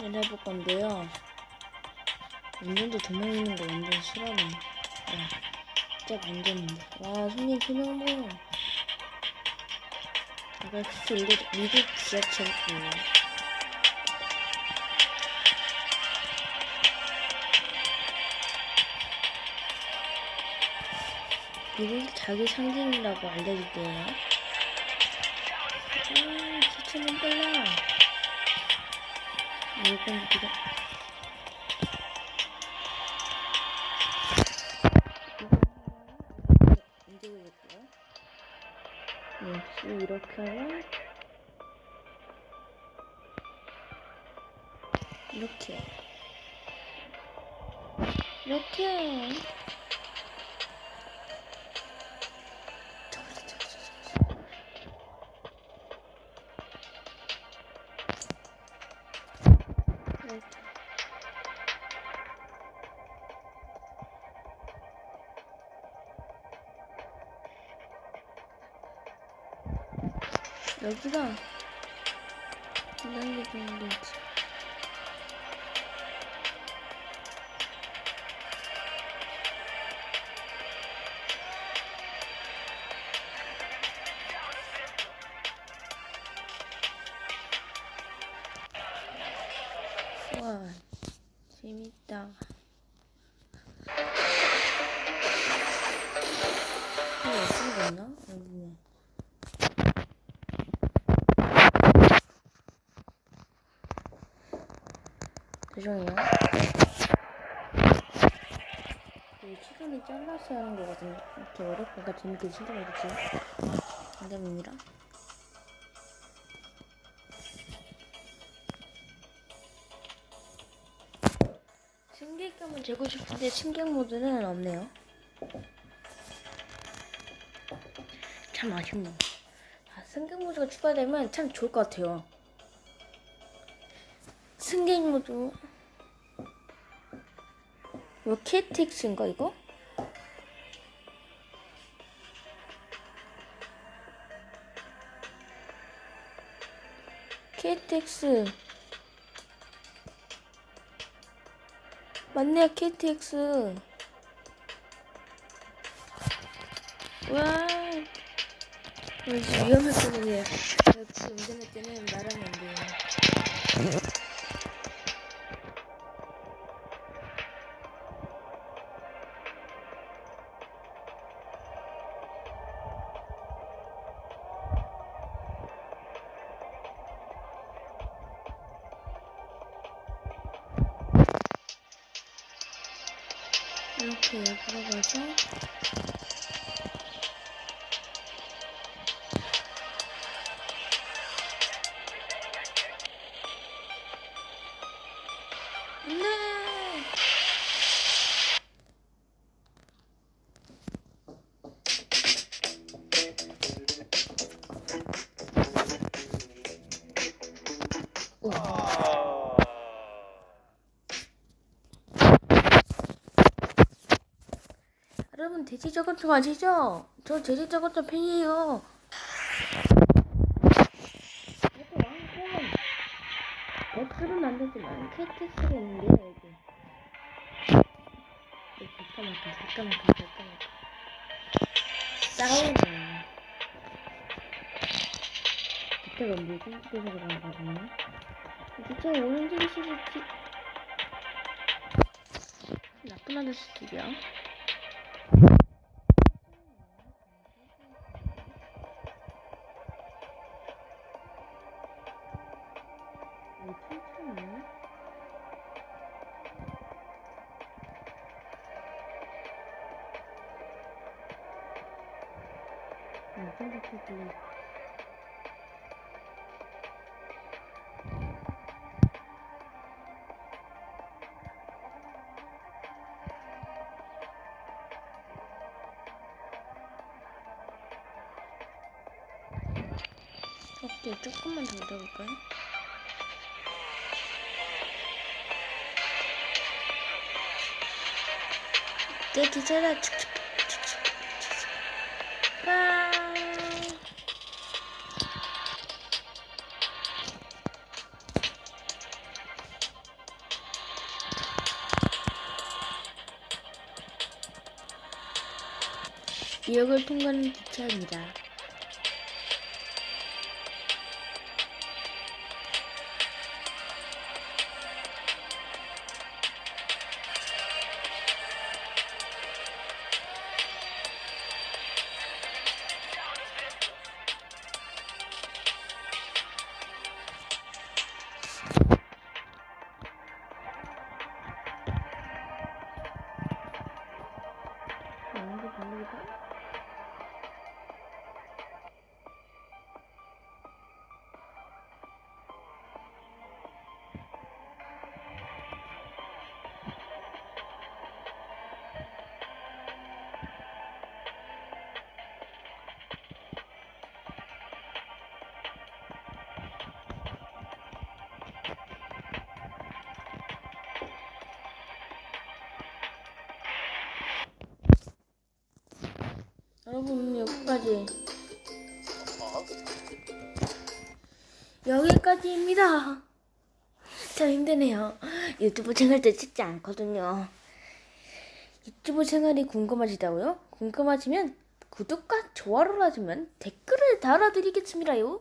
일 해볼 건데요. 운전도 도망이는 거 완전 싫어하네. 와, 진짜 완전인데. 와, 손님 뭐. 아까 진짜 미국, 미국 지하철 거예요. 미국이 자기 상징이라고 알려줄게요. 아, 기차는 빨라. 기다. 이제 볼게요. 역시 이렇게 하면 이렇게 이렇게 여기가 이런 게 좋은 거지. 와, 재밌다. 이 시간이 잘라서 하는 거거든요. 이렇게 어렵니까 재밌게 신경해주지. 안됩니다. 승객감은 재고 싶은데 승객 모드는 없네요. 참 아쉽네요. 아, 승객 모드가 추가되면 참 좋을 것 같아요. 승객 모드. 이거 KTX인가 이거? KTX. 맞네요 KTX. 와. 위험할 거든요. 역시 운전할 때는 말하면 안 돼요 이렇게 가 돼지 저것좀 아시죠? 저 돼지 저것좀 팬이에요. 백수는 안 되지만 KTX가 있는데요 여기. 네, 잠깐만 잠깐만 잠깐만 싸우네. 기차가 무슨 뜻에서 그런 거거든요. 기차 오는 길이 시리지 나쁜 아저씨들이야. 천천히 아, 생각해도 오케이 조금만 더 올려볼까요? 내 기차다 지역을 통과하는 기차입니다. 여러분 여기까지 여기까지입니다. 참 힘드네요. 유튜브 채널도 찍지 않거든요. 유튜브 채널이 궁금하시다고요? 궁금하시면 구독과 좋아요를 하시면 댓글을 달아드리겠습니다요.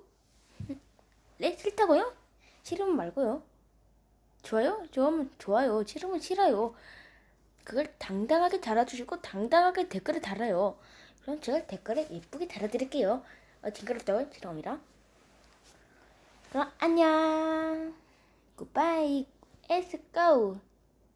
네 싫다고요? 싫으면 말고요. 좋아요? 좋으면 좋아요. 싫으면 싫어요. 그걸 당당하게 달아주시고 당당하게 댓글을 달아요. 그럼 제가 댓글에 예쁘게 달아드릴게요. 어, 징그럽다고요? 죄송합니다. 그럼 안녕. 굿바이. Let's go.